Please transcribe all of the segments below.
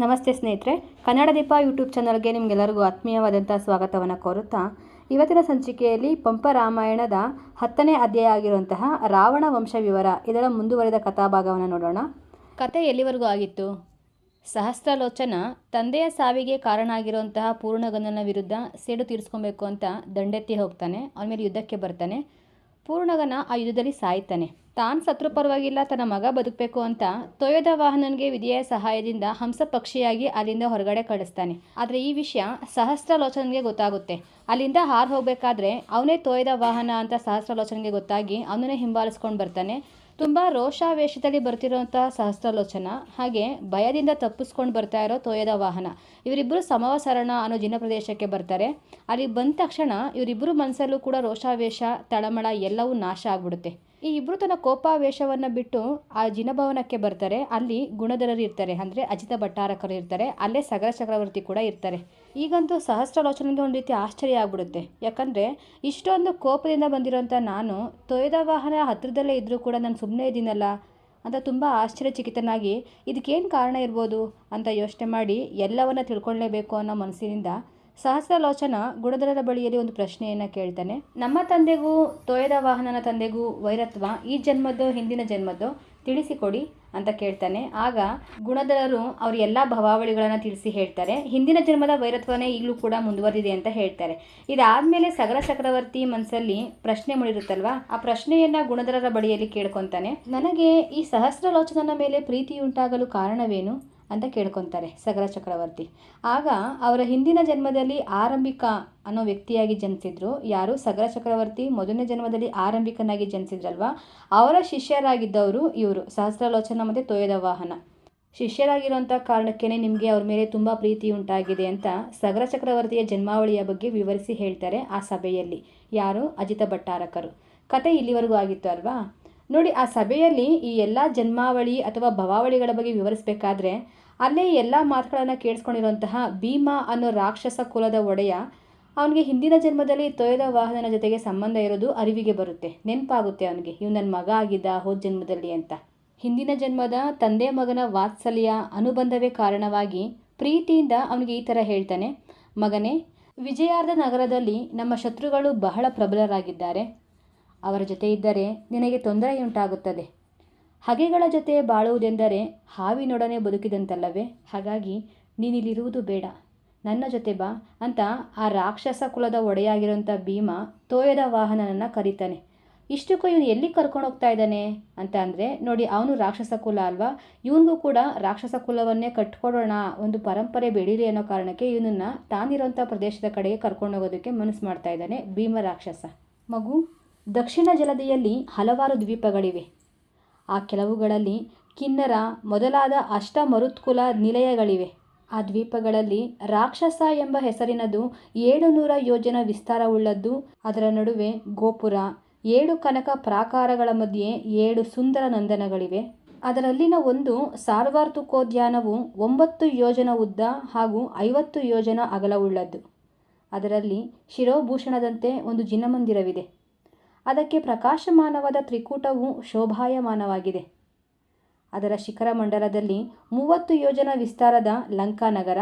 ನಮಸ್ತೆ ಸ್ನೇಹಿತರೆ, ಕನ್ನಡ ದೀಪ ಯೂಟ್ಯೂಬ್ ಚಾನಲ್ಗೆ ನಿಮಗೆಲ್ಲರಿಗೂ ಆತ್ಮೀಯವಾದಂಥ ಸ್ವಾಗತವನ್ನು ಕೋರುತ್ತಾ, ಇವತ್ತಿನ ಸಂಚಿಕೆಯಲ್ಲಿ ಪಂಪ ರಾಮಾಯಣದ ಹತ್ತನೇ ಅಧ್ಯಾಯ ಆಗಿರುವಂತಹ ರಾವಣ ವಂಶ ವಿವರ, ಇದರ ಮುಂದುವರೆದ ಕಥಾಭಾಗವನ್ನು ನೋಡೋಣ. ಕತೆ ಎಲ್ಲಿವರೆಗೂ ಆಗಿತ್ತು? ಸಹಸ್ರಲೋಚನ ತಂದೆಯ ಸಾವಿಗೆ ಕಾರಣ ಆಗಿರುವಂತಹ ಪೂರ್ಣಗಂಧನ ವಿರುದ್ಧ ಸೇಡು ತೀರಿಸ್ಕೊಬೇಕು ಅಂತ ದಂಡೆತ್ತಿ ಹೋಗ್ತಾನೆ, ಅವನ ಮೇಲೆ ಯುದ್ಧಕ್ಕೆ ಬರ್ತಾನೆ. ಪೂರ್ಣಗನ ಆ ಯುದ್ಧದಲ್ಲಿ ಸಾಯ್ತಾನೆ. ತಾನು ಸತ್ರು ಪರವಾಗಿಲ್ಲ, ತನ್ನ ಮಗ ಬದುಕಬೇಕು ಅಂತ ತೊಯೋದ ವಾಹನನ್ಗೆ ವಿಧಿಯ ಸಹಾಯದಿಂದ ಹಂಸ ಪಕ್ಷಿಯಾಗಿ ಅಲ್ಲಿಂದ ಹೊರಗಡೆ ಕಳಿಸ್ತಾನೆ. ಆದರೆ ಈ ವಿಷಯ ಸಹಸ್ರಲೋಚನ್ಗೆ ಗೊತ್ತಾಗುತ್ತೆ. ಅಲ್ಲಿಂದ ಹಾರು ಹೋಗಬೇಕಾದ್ರೆ ಅವನೇ ತೊಯ್ದ ವಾಹನ ಅಂತ ಸಹಸ್ರಲೋಚನ್ಗೆ ಗೊತ್ತಾಗಿ ಅವನನ್ನೇ ಹಿಂಬಾಲಿಸ್ಕೊಂಡು ಬರ್ತಾನೆ. ತುಂಬ ರೋಷಾವೇಶದಲ್ಲಿ ಬರ್ತಿರೋಂಥ ಸಹಸ್ರಲೋಚನ, ಹಾಗೆ ಭಯದಿಂದ ತಪ್ಪಿಸ್ಕೊಂಡು ಬರ್ತಾ ಇರೋ ತೋಯದ ವಾಹನ. ಇವರಿಬ್ಬರು ಸಮವಸರಣ ಅನ್ನೋ ಜಿನ ಪ್ರದೇಶಕ್ಕೆ ಬರ್ತಾರೆ. ಅಲ್ಲಿ ಬಂದ ತಕ್ಷಣ ಇವರಿಬ್ಬರು ಮನಸ್ಸಲ್ಲೂ ಕೂಡ ರೋಷಾವೇಶ, ತಳಮಳ ಎಲ್ಲವೂ ನಾಶ ಆಗ್ಬಿಡುತ್ತೆ. ಈ ಇಬ್ಬರು ತನ್ನ ಕೋಪಾವೇಶವನ್ನು ಬಿಟ್ಟು ಆ ಜಿನಭವನಕ್ಕೆ ಬರ್ತಾರೆ. ಅಲ್ಲಿ ಗುಣಧರರು ಇರ್ತಾರೆ. ಅಂದರೆ ಅಜಿತ ಭಟ್ಟಾರಕರು ಇರ್ತಾರೆ. ಅಲ್ಲೇ ಸಗರ ಚಕ್ರವರ್ತಿ ಕೂಡ ಇರ್ತಾರೆ. ಈಗಂತೂ ಸಹಸ್ರಲೋಚನೆಗೆ ಒಂದು ರೀತಿ ಆಶ್ಚರ್ಯ ಆಗ್ಬಿಡುತ್ತೆ. ಯಾಕಂದರೆ ಇಷ್ಟೊಂದು ಕೋಪದಿಂದ ಬಂದಿರೋಂಥ ನಾನು ತೊಯ್ದ ವಾಹನ ಹತ್ತಿರದಲ್ಲೇ ಇದ್ದರೂ ಕೂಡ ನಾನು ಸುಮ್ಮನೆ ಇದ್ದೀನಲ್ಲ ಅಂತ ತುಂಬ ಆಶ್ಚರ್ಯಚಕಿತನಾಗಿ, ಇದಕ್ಕೇನು ಕಾರಣ ಇರ್ಬೋದು? ಅಂತ ಯೋಚನೆ ಮಾಡಿ ಎಲ್ಲವನ್ನ ತಿಳ್ಕೊಳ್ಳೇಬೇಕು ಅನ್ನೋ ಮನಸ್ಸಿನಿಂದ ಸಹಸ್ರಲೋಚನ ಗುಣಧರರ ಬಳಿಯಲ್ಲಿ ಒಂದು ಪ್ರಶ್ನೆಯನ್ನು ಕೇಳ್ತಾನೆ. ನಮ್ಮ ತಂದೆಗೂ ತೋಯದ ವಾಹನನ ತಂದೆಗೂ ವೈರತ್ವ ಈ ಜನ್ಮದ್ದೋ, ಹಿಂದಿನ ಜನ್ಮದ್ದೋ ತಿಳಿಸಿಕೊಡಿ ಅಂತ ಕೇಳ್ತಾನೆ. ಆಗ ಗುಣಧರರು ಅವ್ರ ಎಲ್ಲ ಭವಾವಳಿಗಳನ್ನು ತಿಳಿಸಿ ಹೇಳ್ತಾರೆ. ಹಿಂದಿನ ಜನ್ಮದ ವೈರತ್ವನೇ ಈಗಲೂ ಕೂಡ ಮುಂದುವರೆದಿದೆ ಅಂತ ಹೇಳ್ತಾರೆ. ಇದಾದಮೇಲೆ ಸಗರ ಚಕ್ರವರ್ತಿ ಮನಸ್ಸಲ್ಲಿ ಪ್ರಶ್ನೆ ಮೂಡಿರುತ್ತಲ್ವಾ? ಆ ಪ್ರಶ್ನೆಯನ್ನ ಗುಣಧರರ ಬಳಿಯಲ್ಲಿ ಕೇಳ್ಕೊತಾನೆ. ನನಗೆ ಈ ಸಹಸ್ರಲೋಚನನ ಮೇಲೆ ಪ್ರೀತಿಯುಂಟಾಗಲು ಕಾರಣವೇನು? ಅಂತ ಕೇಳ್ಕೊತಾರೆ ಸಗರ ಚಕ್ರವರ್ತಿ. ಆಗ ಅವರ ಹಿಂದಿನ ಜನ್ಮದಲ್ಲಿ ಆರಂಭಿಕ ಅನ್ನೋ ವ್ಯಕ್ತಿಯಾಗಿ ಜನಿಸಿದ್ರು. ಯಾರು? ಸಗರ ಚಕ್ರವರ್ತಿ, ಮೊದಲನೇ ಜನ್ಮದಲ್ಲಿ ಆರಂಭಿಕನಾಗಿ ಜನಿಸಿದ್ರಲ್ವಾ? ಅವರ ಶಿಷ್ಯರಾಗಿದ್ದವರು ಇವರು, ಸಹಸ್ರಲೋಚನ ಮತ್ತು ತೋಯದ ವಾಹನ. ಶಿಷ್ಯರಾಗಿರುವಂಥ ಕಾರಣಕ್ಕೇ ನಿಮಗೆ ಅವ್ರ ಮೇಲೆ ತುಂಬ ಪ್ರೀತಿ ಉಂಟಾಗಿದೆ ಅಂತ ಸಗರ ಚಕ್ರವರ್ತಿಯ ಜನ್ಮಾವಳಿಯ ಬಗ್ಗೆ ವಿವರಿಸಿ ಹೇಳ್ತಾರೆ ಆ ಸಭೆಯಲ್ಲಿ. ಯಾರು? ಅಜಿತ ಭಟ್ಟಾರಕರು. ಕತೆ ಇಲ್ಲಿವರೆಗೂ ಆಗಿತ್ತು ಅಲ್ವಾ? ನೋಡಿ, ಆ ಸಭೆಯಲ್ಲಿ ಈ ಎಲ್ಲ ಜನ್ಮಾವಳಿ ಅಥವಾ ಭವಾವಳಿಗಳ ಬಗ್ಗೆ ವಿವರಿಸಬೇಕಾದ್ರೆ ಅಲ್ಲೇ ಎಲ್ಲ ಮಾತುಗಳನ್ನು ಕೇಳಿಸ್ಕೊಂಡಿರುವಂತಹ ಭೀಮ ಅನ್ನೋ ರಾಕ್ಷಸ ಕುಲದ ಒಡೆಯ, ಅವನಿಗೆ ಹಿಂದಿನ ಜನ್ಮದಲ್ಲಿ ತೊಯ್ದ ವಾಹನನ ಜೊತೆಗೆ ಸಂಬಂಧ ಇರೋದು ಅರಿವಿಗೆ ಬರುತ್ತೆ, ನೆನಪಾಗುತ್ತೆ ಅವನಿಗೆ ಇವ್ ನನ್ನ ಮಗ ಆಗಿದ್ದ ಹೋದ ಜನ್ಮದಲ್ಲಿ ಅಂತ. ಹಿಂದಿನ ಜನ್ಮದ ತಂದೆ ಮಗನ ವಾತ್ಸಲ್ಯ ಅನುಬಂಧವೇ ಕಾರಣವಾಗಿ ಪ್ರೀತಿಯಿಂದ ಅವನಿಗೆ ಈ ಥರ ಹೇಳ್ತಾನೆ, ಮಗನೇ, ವಿಜಯಾರ್ಧ ನಗರದಲ್ಲಿ ನಮ್ಮ ಶತ್ರುಗಳು ಬಹಳ ಪ್ರಬಲರಾಗಿದ್ದಾರೆ. ಅವರ ಜೊತೆ ಇದ್ದರೆ ನಿನಗೆ ತೊಂದರೆಯುಂಟಾಗುತ್ತದೆ. ಹಗೆಗಳ ಜೊತೆ ಬಾಳುವುದೆಂದರೆ ಹಾವಿನೊಡನೆ ಬದುಕಿದಂತಲ್ಲವೇ? ಹಾಗಾಗಿ ನೀನಿಲ್ಲಿರುವುದು ಬೇಡ. ನನ್ನ ಜೊತೆ ಬಾ ಅಂತ ಆ ರಾಕ್ಷಸ ಕುಲದ ಒಡೆಯಾಗಿರುವಂಥ ಭೀಮ ತೋಯದ ವಾಹನನನ್ನು ಕರೀತಾನೆ. ಇಷ್ಟಕ್ಕೂ ಇವನು ಎಲ್ಲಿ ಕರ್ಕೊಂಡು ಹೋಗ್ತಾ ಇದ್ದಾನೆ ಅಂತ ಅಂದರೆ, ನೋಡಿ ಅವನು ರಾಕ್ಷಸ ಕುಲ ಅಲ್ವಾ? ಇವನಿಗೂ ಕೂಡ ರಾಕ್ಷಸ ಕುಲವನ್ನೇ ಕಟ್ಕೊಡೋಣ, ಒಂದು ಪರಂಪರೆ ಬೆಳೀಲಿ ಅನ್ನೋ ಕಾರಣಕ್ಕೆ ಇವನನ್ನು ತಾನಿರೋಂಥ ಪ್ರದೇಶದ ಕಡೆಗೆ ಕರ್ಕೊಂಡು ಹೋಗೋದಕ್ಕೆ ಮನಸ್ಸು ಮಾಡ್ತಾ ಇದ್ದಾನೆ ಭೀಮ ರಾಕ್ಷಸ. ಮಗು, ದಕ್ಷಿಣ ಜಲದಿಯಲ್ಲಿ ಹಲವಾರು ದ್ವೀಪಗಳಿವೆ. ಆ ಕೆಲವುಗಳಲ್ಲಿ ಕಿನ್ನರ ಮೊದಲಾದ ಅಷ್ಟ ಮರುತ್ಕುಲ ನಿಲಯಗಳಿವೆ. ಆ ದ್ವೀಪಗಳಲ್ಲಿ ರಾಕ್ಷಸ ಎಂಬ ಹೆಸರಿನದು ಏಳು ನೂರ ಯೋಜನ ವಿಸ್ತಾರವುಳ್ಳದ್ದು. ಅದರ ನಡುವೆ ಗೋಪುರ, ಏಳು ಕನಕ ಪ್ರಾಕಾರಗಳ ಮಧ್ಯೆ ಏಳು ಸುಂದರ ನಂದನಗಳಿವೆ. ಅದರಲ್ಲಿನ ಒಂದು ಸಾರ್ವಾರ್ಥಿಕೋದ್ಯಾನವು ಒಂಬತ್ತು ಯೋಜನ ಉದ್ದ ಹಾಗೂ ಐವತ್ತು ಯೋಜನ ಅಗಲವುಳ್ಳದ್ದು. ಅದರಲ್ಲಿ ಶಿರೋಭೂಷಣದಂತೆ ಒಂದು ಜಿನಮಂದಿರವಿದೆ ಅದಕ್ಕೆ ಪ್ರಕಾಶಮಾನವಾದ ತ್ರಿಕೂಟವು ಶೋಭಾಯಮಾನವಾಗಿದೆ. ಅದರ ಶಿಖರ ಮಂಡಲದಲ್ಲಿ ಮೂವತ್ತು ಯೋಜನ ವಿಸ್ತಾರದ ಲಂಕಾನಗರ.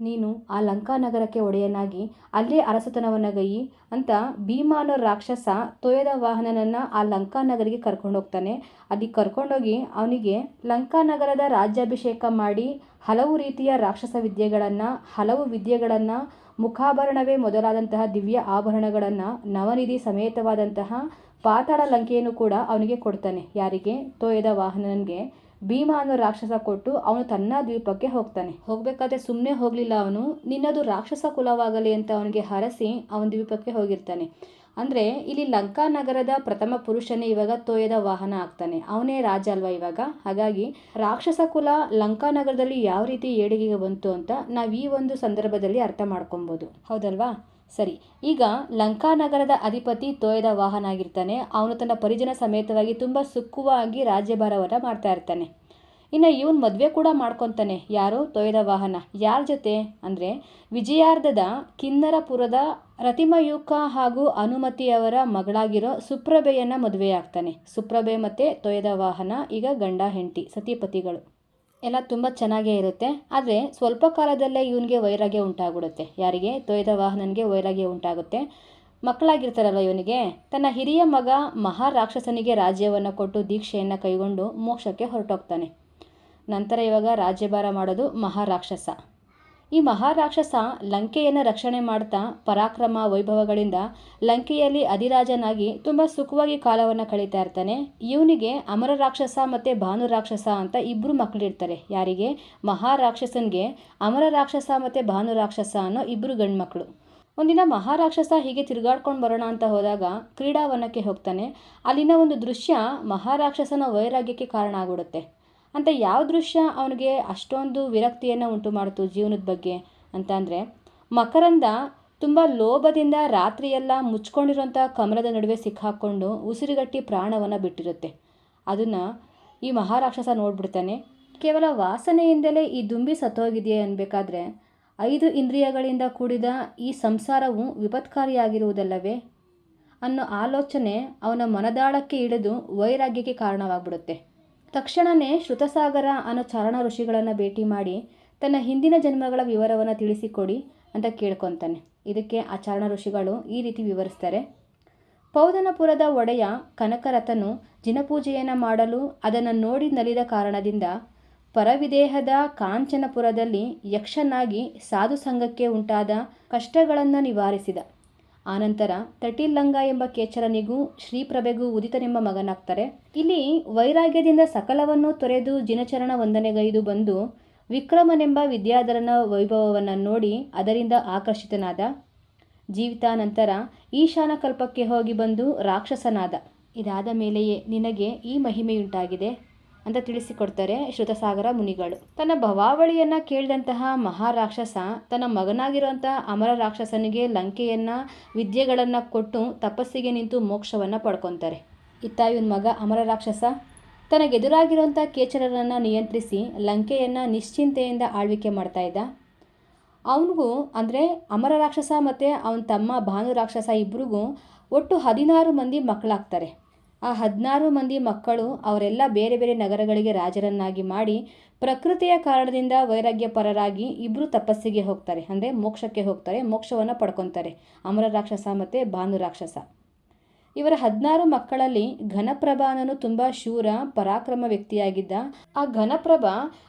ನೀನು ಆ ಲಂಕಾನಗರಕ್ಕೆ ಒಡೆಯನಾಗಿ ಅಲ್ಲೇ ಅರಸತನವನ್ನು ಗೈಯಿ ಅಂತ ಭೀಮಾನೋ ರಾಕ್ಷಸ ತೊಯದ ವಾಹನನನ್ನು ಆ ಲಂಕಾನಗರಿಗೆ ಕರ್ಕೊಂಡು ಹೋಗ್ತಾನೆ ಅಲ್ಲಿ ಕರ್ಕೊಂಡೋಗಿ ಅವನಿಗೆ ಲಂಕಾನಗರದ ರಾಜ್ಯಾಭಿಷೇಕ ಮಾಡಿ ಹಲವು ರೀತಿಯ ರಾಕ್ಷಸ ವಿದ್ಯೆಗಳನ್ನು, ಹಲವು ವಿದ್ಯೆಗಳನ್ನು ಮುಖಾಭರಣವೇ ಮೊದಲಾದಂತಹ ದಿವ್ಯ ಆಭರಣಗಳನ್ನು ನವನಿಧಿ ಸಮೇತವಾದಂತಹ ಪಾತಾಳ ಲಂಕೆಯನ್ನು ಕೂಡ ಅವನಿಗೆ ಕೊಡ್ತಾನೆ. ಯಾರಿಗೆ? ತೋಯದ ವಾಹನನಿಗೆ. ಭೀಮ ಅನ್ನೋ ರಾಕ್ಷಸ ಕೊಟ್ಟು ಅವನು ತನ್ನ ದ್ವೀಪಕ್ಕೆ ಹೋಗ್ತಾನೆ. ಹೋಗ್ಬೇಕಾದ್ರೆ ಸುಮ್ಮನೆ ಹೋಗಲಿಲ್ಲ ಅವನು. ನಿನ್ನದು ರಾಕ್ಷಸ ಕುಲವಾಗಲಿ ಅಂತ ಅವನಿಗೆ ಹರಸಿ ಅವನ ದ್ವೀಪಕ್ಕೆ ಹೋಗಿರ್ತಾನೆ. ಅಂದರೆ ಇಲ್ಲಿ ಲಂಕಾ ನಗರದ ಪ್ರಥಮ ಪುರುಷನೇ ಇವಾಗ ತೋಯದ ವಾಹನ ಆಗ್ತಾನೆ. ಅವನೇ ರಾಜ ಅಲ್ವಾ ಇವಾಗ? ಹಾಗಾಗಿ ರಾಕ್ಷಸ ಕುಲ ಲಂಕಾ ನಗರದಲ್ಲಿ ಯಾವ ರೀತಿ ಏಳಿಗೆಗೆ ಬಂತು ಅಂತ ನಾವು ಈ ಒಂದು ಸಂದರ್ಭದಲ್ಲಿ ಅರ್ಥ ಮಾಡ್ಕೊಬೋದು. ಹೌದಲ್ವಾ? ಸರಿ, ಈಗ ಲಂಕಾ ನಗರದ ಅಧಿಪತಿ ತೋಯದ ವಾಹನ ಆಗಿರ್ತಾನೆ. ಅವನು ತನ್ನ ಪರಿಜನ ಸಮೇತವಾಗಿ ತುಂಬ ಸುಖವಾಗಿ ರಾಜ್ಯಭಾರವನ್ನು ಮಾಡ್ತಾ ಇರ್ತಾನೆ. ಇನ್ನು ಇವನು ಮದುವೆ ಕೂಡ ಮಾಡ್ಕೊತಾನೆ. ಯಾರು? ತೊಯ್ದ ವಾಹನ. ಯಾರ ಜೊತೆ? ಅಂದರೆ ವಿಜಯಾರ್ಧದ ಕಿನ್ನರಪುರದ ರತಿಮಯೂಕ ಹಾಗೂ ಅನುಮತಿಯವರ ಮಗಳಾಗಿರೋ ಸುಪ್ರಭೆಯನ್ನು ಮದುವೆಯಾಗ್ತಾನೆ. ಸುಪ್ರಭೆ ಮತ್ತು ತೊಯ್ದ ವಾಹನ, ಈಗ ಗಂಡ ಹೆಂಡತಿ ಸತಿಪತಿಗಳು ಎಲ್ಲ ತುಂಬ ಚೆನ್ನಾಗೇ ಇರುತ್ತೆ. ಆದರೆ ಸ್ವಲ್ಪ ಕಾಲದಲ್ಲೇ ಇವನಿಗೆ ವೈರಾಗ್ಯ ಉಂಟಾಗ್ಬಿಡುತ್ತೆ. ಯಾರಿಗೆ? ತೊಯ್ದ ವಾಹನನಿಗೆ ವೈರಾಗ್ಯ ಉಂಟಾಗುತ್ತೆ. ಮಕ್ಕಳಾಗಿರ್ತಾರಲ್ಲ ಇವನಿಗೆ. ತನ್ನ ಹಿರಿಯ ಮಗ ಮಹಾರಾಕ್ಷಸನಿಗೆ ರಾಜ್ಯವನ್ನು ಕೊಟ್ಟು ದೀಕ್ಷೆಯನ್ನು ಕೈಗೊಂಡು ಮೋಕ್ಷಕ್ಕೆ ಹೊರಟೋಗ್ತಾನೆ. ನಂತರ ಇವಾಗ ರಾಜ್ಯಭಾರ ಮಾಡೋದು ಮಹಾರಾಕ್ಷಸ. ಈ ಮಹಾರಾಕ್ಷಸ ಲಂಕೆಯನ್ನು ರಕ್ಷಣೆ ಮಾಡ್ತಾ ಪರಾಕ್ರಮ ವೈಭವಗಳಿಂದ ಲಂಕೆಯಲ್ಲಿ ಅಧಿರಾಜನಾಗಿ ತುಂಬ ಸುಖವಾಗಿ ಕಾಲವನ್ನು ಕಳೀತಾ ಇರ್ತಾನೆ. ಇವನಿಗೆ ಅಮರ ರಾಕ್ಷಸ ಮತ್ತು ಭಾನು ರಾಕ್ಷಸ ಅಂತ ಇಬ್ಬರು ಮಕ್ಕಳಿರ್ತಾರೆ ಯಾರಿಗೆ? ಮಹಾರಾಕ್ಷಸನಿಗೆ ಅಮರ ರಾಕ್ಷಸ ಮತ್ತು ಭಾನು ರಾಕ್ಷಸ ಅನ್ನೋ ಇಬ್ಬರು ಗಂಡ್ಮಕ್ಳು. ಒಂದಿನ ಮಹಾರಾಕ್ಷಸ ಹೀಗೆ ತಿರುಗಾಡ್ಕೊಂಡು ಬರೋಣ ಅಂತ ಹೋದಾಗ ಕ್ರೀಡಾವನಕ್ಕೆ ಹೋಗ್ತಾನೆ. ಅಲ್ಲಿನ ಒಂದು ದೃಶ್ಯ ಮಹಾರಾಕ್ಷಸನ ವೈರಾಗ್ಯಕ್ಕೆ ಕಾರಣ ಆಗ್ಬಿಡುತ್ತೆ. ಅಂತ ಯಾವ ದೃಶ್ಯ ಅವನಿಗೆ ಅಷ್ಟೊಂದು ವಿರಕ್ತಿಯನ್ನು ಉಂಟು ಮಾಡಿತು ಜೀವನದ ಬಗ್ಗೆ ಅಂತ ಅಂದರೆ, ಮಕರಂದ ತುಂಬ ಲೋಭದಿಂದ ರಾತ್ರಿಯೆಲ್ಲ ಮುಚ್ಕೊಂಡಿರೋಂಥ ಕಮಲದ ನಡುವೆ ಸಿಕ್ಕಾಕ್ಕೊಂಡು ಉಸಿರುಗಟ್ಟಿ ಪ್ರಾಣವನ್ನು ಬಿಟ್ಟಿರುತ್ತೆ. ಅದನ್ನು ಈ ಮಹಾರಾಕ್ಷಸ ನೋಡ್ಬಿಡ್ತಾನೆ. ಕೇವಲ ವಾಸನೆಯಿಂದಲೇ ಈ ದುಂಬಿ ಸತ್ತೋಗಿದೆಯೇ ಅನ್ಬೇಕಾದ್ರೆ, ಐದು ಇಂದ್ರಿಯಗಳಿಂದ ಕೂಡಿದ ಈ ಸಂಸಾರವು ವಿಪತ್ಕಾರಿಯಾಗಿರುವುದಲ್ಲವೇ? ಅನ್ನೋ ಆಲೋಚನೆ ಅವನ ಮನದಾಳಕ್ಕೆ ಇಳಿದು ವೈರಾಗ್ಯಕ್ಕೆ ಕಾರಣವಾಗ್ಬಿಡುತ್ತೆ. ತಕ್ಷಣವೇ ಶ್ರುತಸಾಗರ ಅನ್ನೋ ಚಾರಣ ಋಷಿಗಳನ್ನು ಭೇಟಿ ಮಾಡಿ ತನ್ನ ಹಿಂದಿನ ಜನ್ಮಗಳ ವಿವರವನ್ನು ತಿಳಿಸಿಕೊಡಿ ಅಂತ ಕೇಳ್ಕೊತಾನೆ. ಇದಕ್ಕೆ ಆ ಚಾರಣ ಋಷಿಗಳು ಈ ರೀತಿ ವಿವರಿಸ್ತಾರೆ. ಪೌದನಪುರದ ಒಡೆಯ ಕನಕರಥನು ಜಿನಪೂಜೆಯನ್ನು ಮಾಡಲು ಅದನ್ನು ನೋಡಿ ನಲಿದ ಕಾರಣದಿಂದ ಪರವಿದೇಹದ ಕಾಂಚನಪುರದಲ್ಲಿ ಯಕ್ಷನಾಗಿ ಸಾಧು ಸಂಘಕ್ಕೆ ಉಂಟಾದ ಕಷ್ಟಗಳನ್ನು ನಿವಾರಿಸಿದ. ಆನಂತರ ತಟಿಲ್ಲಂಗ ಎಂಬ ಕೇಚರನಿಗೂ ಶ್ರೀಪ್ರಭೆಗೂ ಉದಿತನೆಂಬ ಮಗನಾಗ್ತಾರೆ. ಇಲ್ಲಿ ವೈರಾಗ್ಯದಿಂದ ಸಕಲವನ್ನು ತೊರೆದು ಜಿನಚರಣ ವಂದನೆಗೈದು ಬಂದು ವಿಕ್ರಮನೆಂಬ ವಿದ್ಯಾಧರನ ವೈಭವವನ್ನು ನೋಡಿ ಅದರಿಂದ ಆಕರ್ಷಿತನಾದ. ಜೀವಿತಾನಂತರ ಈಶಾನ ಕಲ್ಪಕ್ಕೆ ಹೋಗಿ ಬಂದು ರಾಕ್ಷಸನಾದ. ಇದಾದ ಮೇಲೆಯೇ ನಿನಗೆ ಈ ಮಹಿಮೆಯುಂಟಾಗಿದೆ. ಅಂತ ತಿಳಿಸಿಕೊಡ್ತಾರೆ ಶ್ರುತಸಾಗರ ಮುನಿಗಳು. ತನ್ನ ಭವಾವಳಿಯನ್ನು ಕೇಳಿದಂತಹ ಮಹಾರಾಕ್ಷಸ ತನ್ನ ಮಗನಾಗಿರುವಂತಹ ಅಮರ ರಾಕ್ಷಸನಿಗೆ ಲಂಕೆಯನ್ನು, ವಿದ್ಯೆಗಳನ್ನು ಕೊಟ್ಟು ತಪಸ್ಸಿಗೆ ನಿಂತು ಮೋಕ್ಷವನ್ನು ಪಡ್ಕೊತಾರೆ. ಇತ್ತ ಮಗ ಅಮರ ರಾಕ್ಷಸ ತನಗೆದುರಾಗಿರುವಂಥ ಕೇಚರರನ್ನು ನಿಯಂತ್ರಿಸಿ ಲಂಕೆಯನ್ನು ನಿಶ್ಚಿಂತೆಯಿಂದ ಆಳ್ವಿಕೆ ಮಾಡ್ತಾ ಇದ್ದ. ಅವನಿಗೂ ಅಂದರೆ ಅಮರ ರಾಕ್ಷಸ ಮತ್ತು ಅವನ ತಮ್ಮ ಭಾನು ರಾಕ್ಷಸ ಇಬ್ಬರಿಗೂ ಒಟ್ಟು ಹದಿನಾರು ಮಂದಿ ಮಕ್ಕಳಾಗ್ತಾರೆ. ಆ ಹದಿನಾರು ಮಂದಿ ಮಕ್ಕಳು ಅವರೆಲ್ಲ ಬೇರೆ ಬೇರೆ ನಗರಗಳಿಗೆ ರಾಜರನ್ನಾಗಿ ಮಾಡಿ ಪ್ರಕೃತಿಯ ಕಾರಣದಿಂದ ವೈರಾಗ್ಯ ಪರರಾಗಿ ಇಬ್ಬರು ತಪಸ್ಸಿಗೆ ಹೋಗ್ತಾರೆ. ಅಂದರೆ ಮೋಕ್ಷಕ್ಕೆ ಹೋಗ್ತಾರೆ, ಮೋಕ್ಷವನ್ನು ಪಡ್ಕೊತಾರೆ. ಅಮರ ರಾಕ್ಷಸ ಮತ್ತು ಭಾನು ರಾಕ್ಷಸ. ಇವರ ಹದಿನಾರು ಮಕ್ಕಳಲ್ಲಿ ಘನಪ್ರಭಾನನು ತುಂಬ ಶೂರ, ಪರಾಕ್ರಮ ವ್ಯಕ್ತಿಯಾಗಿದ್ದ. ಆ ಘನಪ್ರಭ